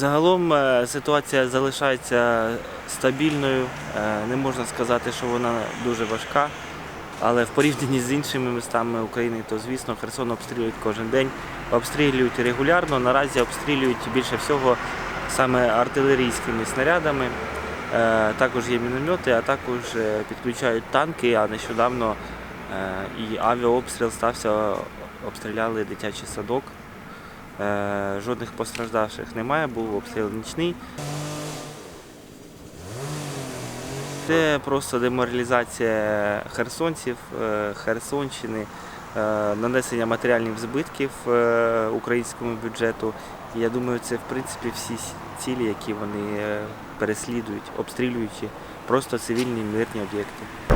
Загалом е, ситуація залишається стабільною. Е, Не можна сказати, що вона дуже важка. Але в порівнянні з іншими містами України, то звісно Херсон обстрілюють кожен день. Обстрілюють регулярно. Наразі обстрілюють більше всього саме артилерійськими снарядами. Е, Також є міномети, а також підключають танки. А нещодавно і авіаобстріл стався, обстріляли дитячий садок. Е, Жодних постраждавших немає, був обстріл нічний. Це просто деморалізація херсонців, е, Херсонщини, е, нанесення матеріальних збитків українському бюджету. Я думаю, це в принципі всі цілі, які вони переслідують, обстрілюючи просто цивільні мирні об'єкти.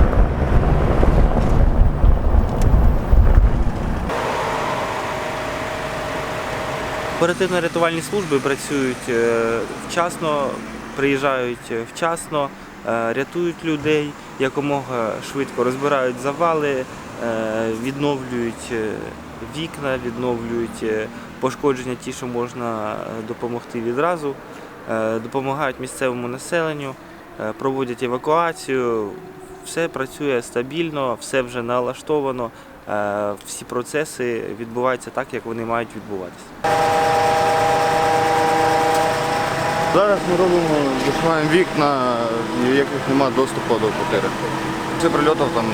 Оперативно-рятувальні служби працюють е, вчасно, приїжджають е, вчасно, е, рятують людей якомога швидко розбирають завали, відновлюють вікна, відновлюють пошкодження ті, що можна допомогти відразу, допомагають місцевому населенню, проводять евакуацію. Все працює стабільно, все вже налаштовано. Е, Всі процеси відбуваються так, як вони мають відбуватися. Зараз ми робимо, зашиваємо вікна, в яких немає доступу до квартири. Після прильотів там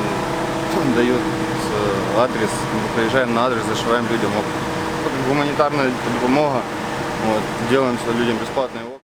дають е, адрес, ми приїжджаємо на адрес, зашиваємо людям. Гуманітарна допомога. От, людям безплатні окна.